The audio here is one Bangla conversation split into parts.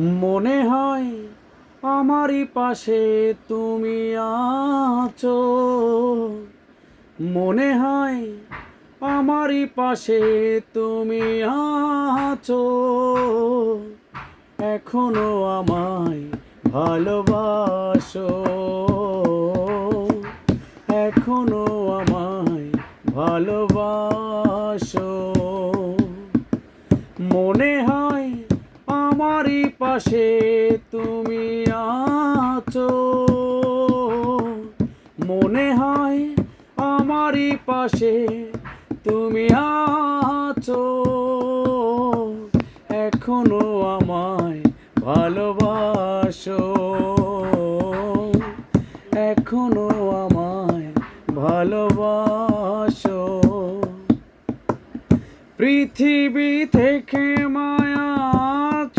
মনে হয় আমারই পাশে তুমি আছো। মনে হয় আমারই পাশে তুমি আছো। এখনও আমায় ভালোবাসো। এখনও আমায় ভালোবাসো। মনে হয় পাশে তুমি আছো। মনে হয় আমারই পাশে তুমি আছো। এখনও আমায় ভালোবাসো। এখনও আমায় ভালোবাসো। পৃথিবী থেকে মায়া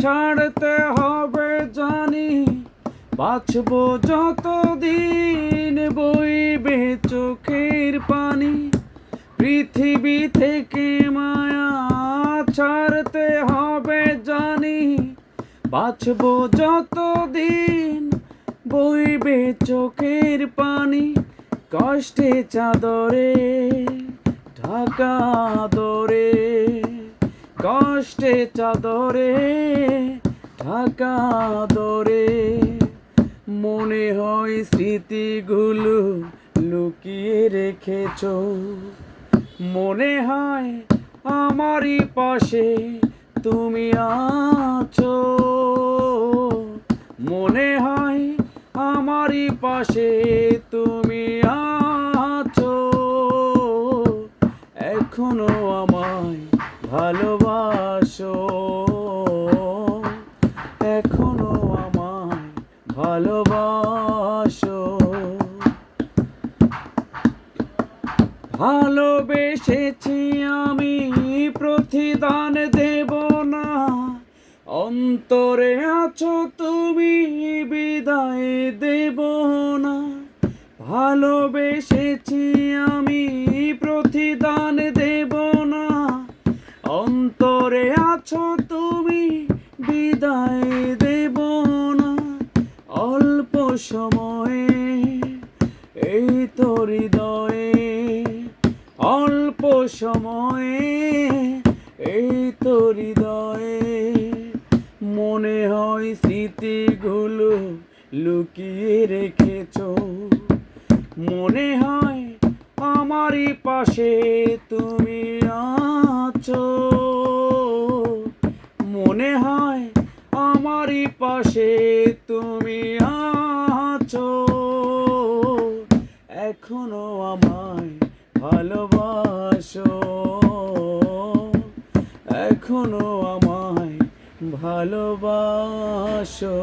ছাড়তে হবে জানি, বাঁচবো যতদিন বইবে চোখের পানি। পৃথিবী থেকে মায়া ছাড়তে হবে জানি, বাঁচবো যতদিন বইবে চোখের পানি। কষ্টে চাদরে, ঢাকা দরে। কষ্টে চাদরে, ঢাকা দরে। মনে হয় স্মৃতিগুলো লুকিয়ে রেখেছ। মনে হয় আমারই পাশে তুমি আছো। মনে হয় আমারই পাশে তুমি আছো। এখনও আমায় ভালোবাসো ভালোবেসেছি আমি, প্রতিদান দেব না। অন্তরে আছো তুমি, বিদায় দেব না। ভালোবেসেছি আমি, প্রতিদান দেব না। অন্তরে আছো তুমি, বিদায় দেব না। অল্প সময়ে এই তো হৃদয়ে অল্প সময়ে এই তো হৃদয়ে মনে হয় স্মৃতিগুলো লুকিয়ে রেখেছ। মনে হয় আমারই পাশে তুমি আছো। মনে হয় আমারই পাশে তুমি আছো। এখনও আমায় ভালোবাসো। এখনও আমায় ভালোবাসো।